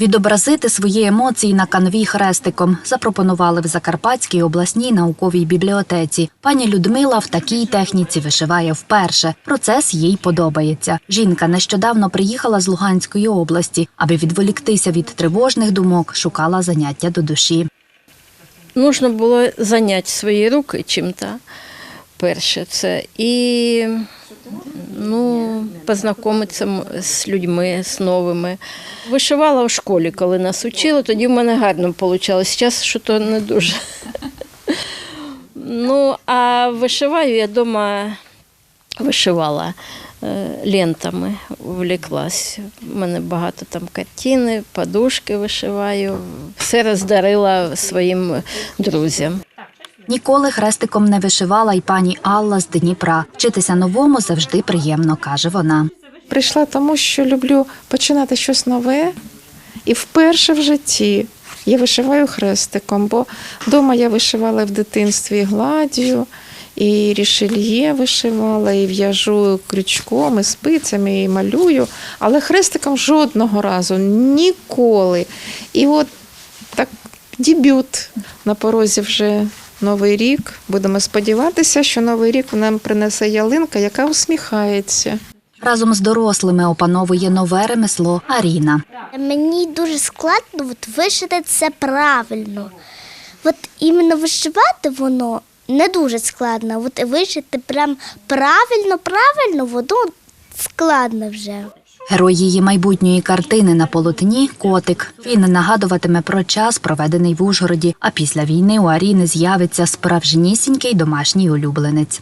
Відобразити свої емоції на канві хрестиком запропонували в Закарпатській обласній науковій бібліотеці. Пані Людмила в такій техніці вишиває вперше. Процес їй подобається. Жінка нещодавно приїхала з Луганської області, аби відволіктися від тривожних думок, шукала заняття до душі. Нужно було зайняти свої руки чим-то. Перше це і ну, познайомитися з людьми, з новими. Вишивала в школі, коли нас учили, тоді в мене гарно вийшло. Зараз що то не дуже. Ну, а вишиваю я вдома вишивала е, лентами, увлеклась. У мене багато там картини, подушки вишиваю. Все роздарила своїм друзям. Ніколи хрестиком не вишивала й пані Алла з Дніпра. Вчитися новому завжди приємно, каже вона. Прийшла тому, що люблю починати щось нове. І вперше в житті я вишиваю хрестиком, бо вдома я вишивала в дитинстві гладдю, і рішельє вишивала, і в'яжу крючком, і спицями, і малюю. Але хрестиком жодного разу, ніколи. І от так дебют на порозі вже новий рік. Будемо сподіватися, що новий рік нам принесе ялинка, яка усміхається. Разом з дорослими опановує нове ремесло Аріна. Мені дуже складно от, вишити це правильно. От іменно вишивати воно не дуже складно. От вишити прям правильно, правильно, воно складно вже. Герой її майбутньої картини на полотні котик. Він нагадуватиме про час, проведений в Ужгороді. А після війни у Аріни з'явиться справжнісінький домашній улюбленець.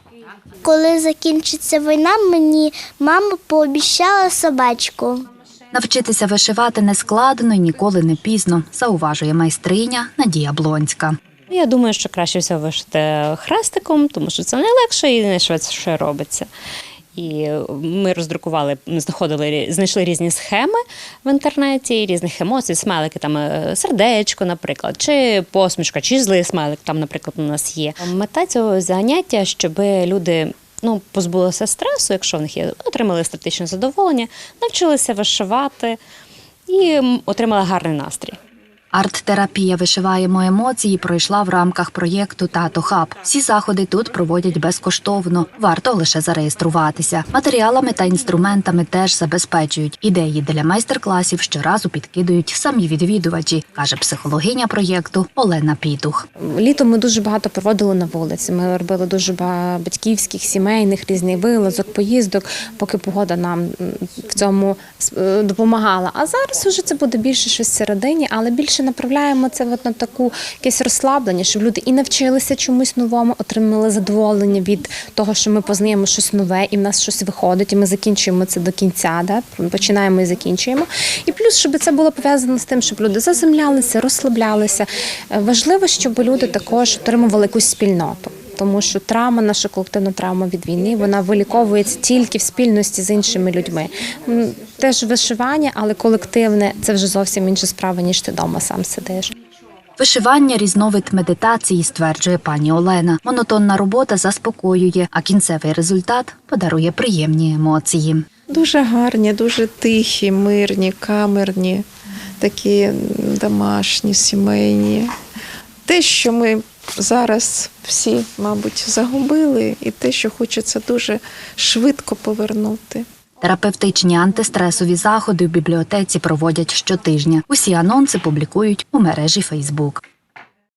Коли закінчиться війна, мені мама пообіцяла собачку. Навчитися вишивати не складно і ніколи не пізно, зауважує майстриня Надія Блонська. Я думаю, що краще всього вишити хрестиком, тому що це найлегше і найшвидше робиться. І ми роздрукували, знаходили знайшли різні схеми в інтернеті, різних емоцій, смайлики, там е, сердечко, наприклад, чи посмішка, чи злий смайлик, там, наприклад, у нас є. Мета цього заняття, щоб люди ну, позбулися стресу, якщо в них є, отримали естетичне задоволення, навчилися вишивати і отримали гарний настрій. Арт-терапія вишиваємо емоції пройшла в рамках проєкту Тато Хаб. Всі заходи тут проводять безкоштовно. Варто лише зареєструватися. Матеріалами та інструментами теж забезпечують. Ідеї для майстер-класів щоразу підкидують самі відвідувачі, каже психологиня проєкту Олена Пітух. Літом ми дуже багато проводили на вулиці. Ми робили дуже багато батьківських, сімейних, різних вилазок, поїздок, поки погода нам в цьому е, допомагала. А зараз вже це буде більше щось всередині, але більше направляємо це от на таку якесь розслаблення, щоб люди і навчилися чомусь новому, отримали задоволення від того, що ми познаємо щось нове, і в нас щось виходить, і ми закінчуємо це до кінця. Да? Починаємо і закінчуємо. І плюс, щоб це було пов'язано з тим, щоб люди заземлялися, розслаблялися. Е, Важливо, щоб люди також отримували якусь спільноту. Тому що травма, наша колективна травма від війни, вона виліковується тільки в спільності з іншими людьми. Теж вишивання, але колективне це вже зовсім інша справа, ніж ти вдома сам сидиш. Вишивання різновид медитації, стверджує пані Олена. Монотонна робота заспокоює, а кінцевий результат подарує приємні емоції. Дуже гарні, дуже тихі, мирні, камерні, такі домашні, сімейні. Те, що ми зараз всі, мабуть, загубили, і те, що хочеться дуже швидко повернути. Терапевтичні антистресові заходи в бібліотеці проводять щотижня. Усі анонси публікують у мережі Фейсбук.